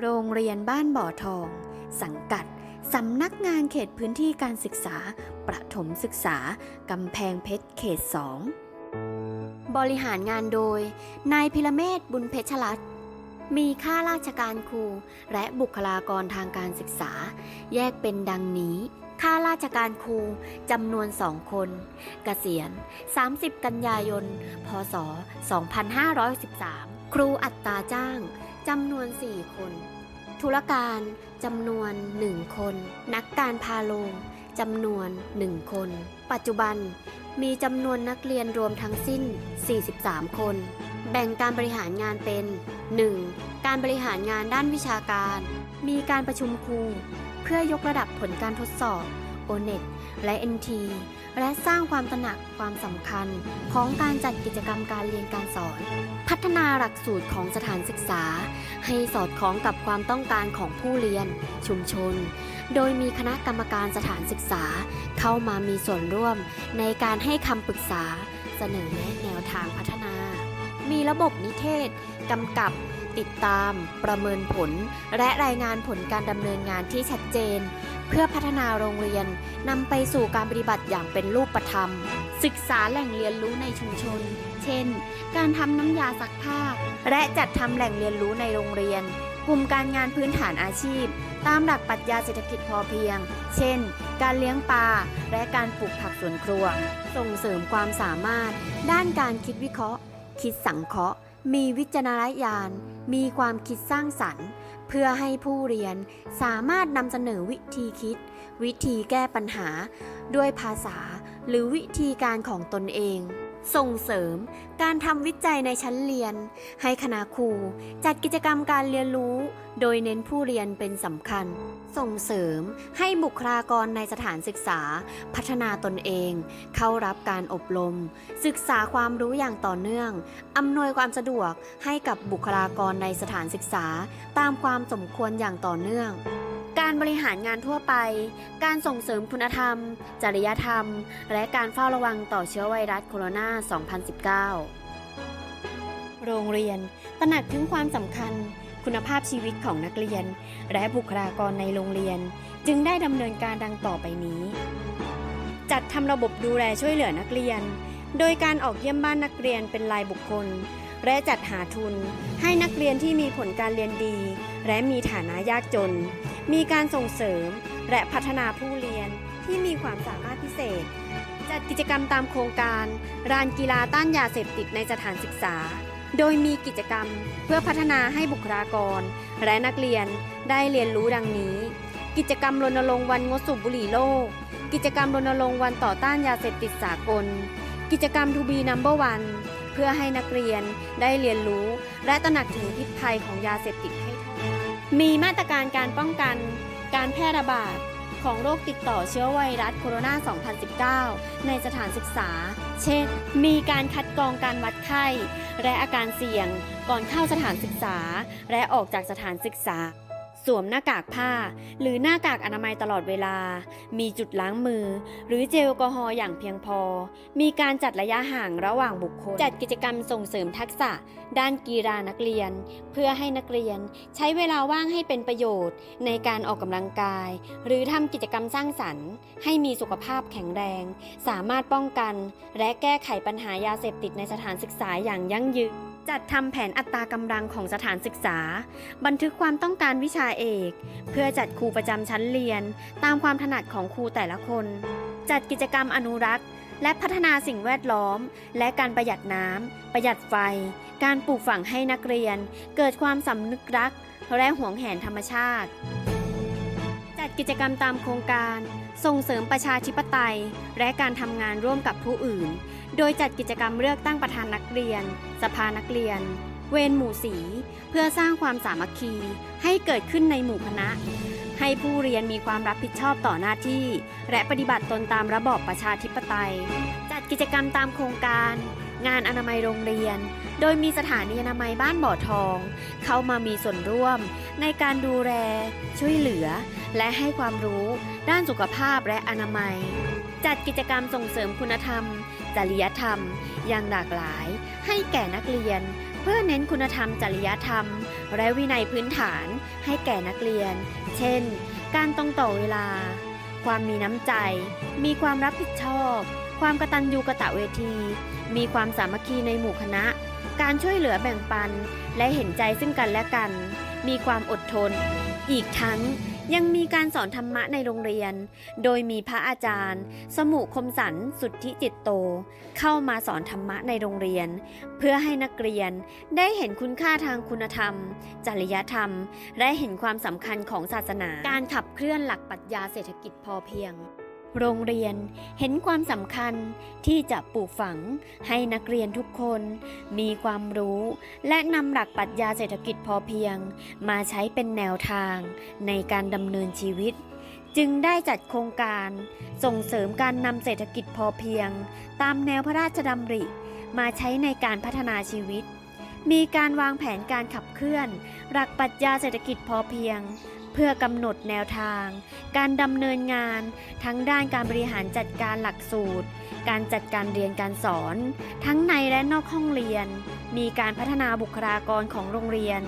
โรงเรียนบ้านบ่อทอง สังกัด สำนักงานเขตพื้นที่การศึกษา ประถมศึกษากำแพงเพชรเขต2บริหารงานโดย นายพิรเมศบุญเพชรรัตน์มีข้าราชการครู และบุคลากรทางการศึกษา แยกเป็นดังนี้ข้าราชการครูจำนวนสองคน เกษียณ 30 กันยายน พศ 2513 ครูอัตราจ้าง จำนวน 4 คน ธุรการจำนวน 1 คน นักการพาโรงจำนวน 1 คน ปัจจุบันมีจำนวนนักเรียนรวมทั้งสิ้น 43 คน แบ่งการบริหารงานเป็น 1. การบริหารงานด้านวิชาการ มีการประชุมครู เพื่อยกระดับผลการทดสอบ o n e t และ NT และสร้างความตระหนักความสำคัญของการจัดกิจกรรมการเรียนการสอน พัฒนาหลักสูตรของสถานศึกษา ให้สอดคล้องกับความต้องการของผู้เรียน ชุมชน โดยมีคณะกรรมการสถานศึกษา เข้ามามีส่วนร่วม ในการให้คำปรึกษา เสนอแนะแนวทางพัฒนา มีระบบนิเทศกำกับ ติดตาม ประเมินผล และรายงานผลการดำเนินงานที่ชัดเจน เพื่อพัฒนาโรงเรียนนำไปสู่การปฏิบัติอย่างเป็นรูปธรรม ศึกษาแหล่งเรียนรู้ในชุมชน เช่น การทำน้ำยาซักผ้า และจัดทำแหล่งเรียนรู้ในโรงเรียน กลุ่มการงานพื้นฐานอาชีพ ตามหลักปรัชญาเศรษฐกิจพอเพียง เช่น การเลี้ยงปลาและการปลูกผักสวนครัว ส่งเสริมความสามารถ ด้านการคิดวิเคราะห์ คิดสังเคราะห์มีวิจารณญาณ มีความคิดสร้างสรรค์ เพื่อให้ผู้เรียนสามารถนำเสนอวิธีคิด วิธีแก้ปัญหา ด้วยภาษาหรือวิธีการของตนเอง ส่งเสริมการทำวิจัยในชั้นเรียน ให้คณะครูจัดกิจกรรมการเรียนรู้ โดยเน้นผู้เรียนเป็นสำคัญ ส่งเสริมให้บุคลากรในสถานศึกษา พัฒนาตนเอง เข้ารับการอบรม ศึกษาความรู้อย่างต่อเนื่อง อำนวยความสะดวกให้กับบุคลากรในสถานศึกษา ตามความสมควรอย่างต่อเนื่อง การบริหารงานทั่วไป การส่งเสริมคุณธรรม จริยธรรม และการเฝ้าระวังต่อเชื้อไวรัสโคโรนา 2019 โรงเรียน ตระหนักถึงความสำคัญ คุณภาพชีวิตของนักเรียน และบุคลากรในโรงเรียน จึงได้ดำเนินการดังต่อไปนี้ จัดทำระบบดูแลช่วยเหลือนักเรียน โดยการออกเยี่ยมบ้านนักเรียนเป็นรายบุคคล และจัดหาทุน ให้นักเรียนที่มีผลการเรียนดี และมีฐานะยากจน มีการส่งเสริมและพัฒนาผู้เรียนที่มีความสามารถพิเศษ จัดกิจกรรมตามโครงการรานกีฬาต้านยาเสพติดในสถานศึกษา โดยมีกิจกรรมเพื่อพัฒนาให้บุคลากร และนักเรียนได้เรียนรู้ดังนี้ กิจกรรมรณรงค์วันงดสูบบุหรี่โลก กิจกรรมรณรงค์วันต่อต้านยาเสพติดสากล กิจกรรมทูบีนัมเบอร์วันเพื่อให้นักเรียนได้เรียนรู้ และตระหนักถึงพิษภัยของยาเสพติด มีมาตรการการป้องกันการแพร่ระบาดของโรคติดต่อเชื้อไวรัสโคโรนา 2019 ในสถานศึกษา เช่น มีการคัดกรองการวัดไข้ และอาการเสี่ยงก่อนเข้าสถานศึกษา และออกจากสถานศึกษา สวมหน้ากากผ้า หรือหน้ากากอนามัยตลอดเวลา มีจุดล้างมือ หรือเจลแอลกอฮอล์อย่างเพียงพอ มีการจัดระยะห่างระหว่างบุคคล จัดกิจกรรมส่งเสริมทักษะ ด้านกีฬานักเรียน เพื่อให้นักเรียนใช้เวลาว่างให้เป็นประโยชน์ ในการออกกำลังกาย หรือทำกิจกรรมสร้างสรรค์ ให้มีสุขภาพแข็งแรง สามารถป้องกัน และแก้ไขปัญหายาเสพติดในสถานศึกษาอย่างยั่งยืน จัดทำแผนอัตรากำลังของสถานศึกษา บันทึกความต้องการวิชาเอก เพื่อจัดครูประจำชั้นเรียน ตามความถนัดของครูแต่ละคน จัดกิจกรรมอนุรักษ์ และพัฒนาสิ่งแวดล้อม และการประหยัดน้ำประหยัดไฟ การปลูกฝังให้นักเรียน เกิดความสำนึกรัก และหวงแหนธรรมชาติ จัดกิจกรรมตามโครงการ ส่งเสริมประชาธิปไตย และการทำงานร่วมกับผู้อื่น โดยจัดกิจกรรมเลือกตั้งประธานนักเรียน สภานักเรียน เวรหมู่สี เพื่อสร้างความสามัคคี ให้เกิดขึ้นในหมู่คณะ ให้ผู้เรียนมีความรับผิดชอบต่อหน้าที่ และปฏิบัติตนตามระบอบประชาธิปไตย จัดกิจกรรมตามโครงการ งานอนามัยโรงเรียน โดยมีสถานีอนามัยบ้านบ่อทอง เข้ามามีส่วนร่วม ในการดูแล ช่วยเหลือ และให้ความรู้ด้านสุขภาพและอนามัย จัดกิจกรรมส่งเสริมคุณธรรม จริยธรรม อย่างหลากหลาย ให้แก่นักเรียน เพื่อเน้นคุณธรรม จริยธรรม และวินัยพื้นฐาน ให้แก่นักเรียน เช่น การตรงต่อเวลา ความมีน้ำใจ มีความรับผิดชอบ ความกตัญญูกะตะเวที มีความสามัคคีในหมู่คณะ การช่วยเหลือแบ่งปัน และเห็นใจซึ่งกันและกัน มีความอดทน อีกทั้งยังมีการสอนธรรมะในโรงเรียน โดยมีพระอาจารย์ สมุคมสันสุทธิจิตโต เข้ามาสอนธรรมะในโรงเรียน เพื่อให้นักเรียนได้เห็นคุณค่าทางคุณธรรม จริยธรรม และเห็นความสำคัญของศาสนา การขับเคลื่อนหลักปรัชญาเศรษฐกิจพอเพียง โรงเรียนเห็นความสำคัญที่จะปลูกฝังให้นักเรียนทุกคนมีความรู้ และนำหลักปรัชญาเศรษฐกิจพอเพียง มาใช้เป็นแนวทางในการดำเนินชีวิต จึงได้จัดโครงการส่งเสริมการนำเศรษฐกิจพอเพียง ตามแนวพระราชดำริ มาใช้ในการพัฒนาชีวิตมีการวางแผนการขับเคลื่อน หลักปรัชญาเศรษฐกิจพอเพียง เพื่อกำหนดแนวทาง การดำเนินงาน ทั้งด้านการบริหารจัดการหลักสูตร การจัดการเรียนการสอน ทั้งในและนอกห้องเรียน มีการพัฒนาบุคลากรของโรงเรียน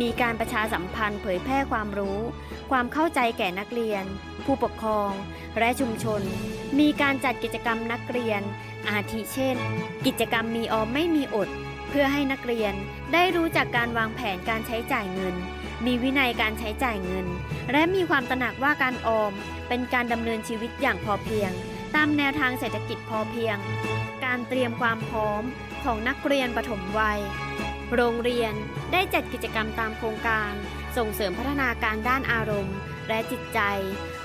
มีการประชาสัมพันธ์เผยแพร่ความรู้ ความเข้าใจแก่นักเรียน ผู้ปกครอง และชุมชน มีการจัดกิจกรรมนักเรียน อาทิเช่น กิจกรรมมีออมไม่มีอด เพื่อให้นักเรียนได้รู้จักการวางแผนการใช้จ่ายเงิน มีวินัยการใช้จ่ายเงิน และมีความตระหนักว่าการออม เป็นการดำเนินชีวิตอย่างพอเพียง ตามแนวทางเศรษฐกิจพอเพียง การเตรียมความพร้อมของนักเรียนปฐมวัย โรงเรียนได้จัดกิจกรรมตามโครงการ ส่งเสริมพัฒนาการด้านอารมณ์ และจิตใจ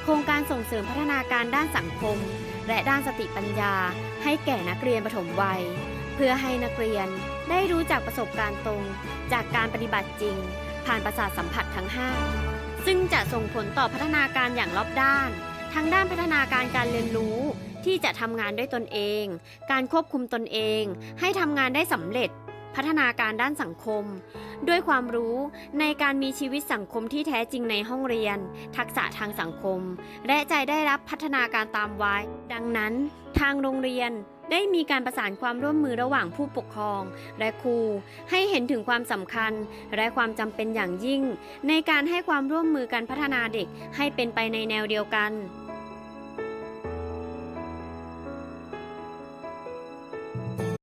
โครงการส่งเสริมพัฒนาการด้านสังคม และด้านสติปัญญา ให้แก่นักเรียนปฐมวัย เพื่อให้นักเรียนได้รู้จักประสบการณ์ตรงจากการปฏิบัติจริง ผ่านประสาทสัมผัสทั้ง 5 ซึ่งจะส่งผลต่อพัฒนาการอย่างรอบด้าน ทั้งด้านพัฒนาการการเรียนรู้ที่จะทำงานด้วยตนเอง การควบคุมตนเอง ให้ทำงานได้สำเร็จ พัฒนาการด้านสังคม ด้วยความรู้ในการมีชีวิตสังคมที่แท้จริงในห้องเรียน ทักษะทางสังคม และใจได้รับพัฒนาการตามวัยดังนั้น ทางโรงเรียน ได้มีการประสานความร่วมมือระหว่างผู้ปกครอง และครูให้เห็นถึงความสำคัญ และความจำเป็นอย่างยิ่ง ในการให้ความร่วมมือการพัฒนาเด็กให้เป็นไปในแนวเดียวกัน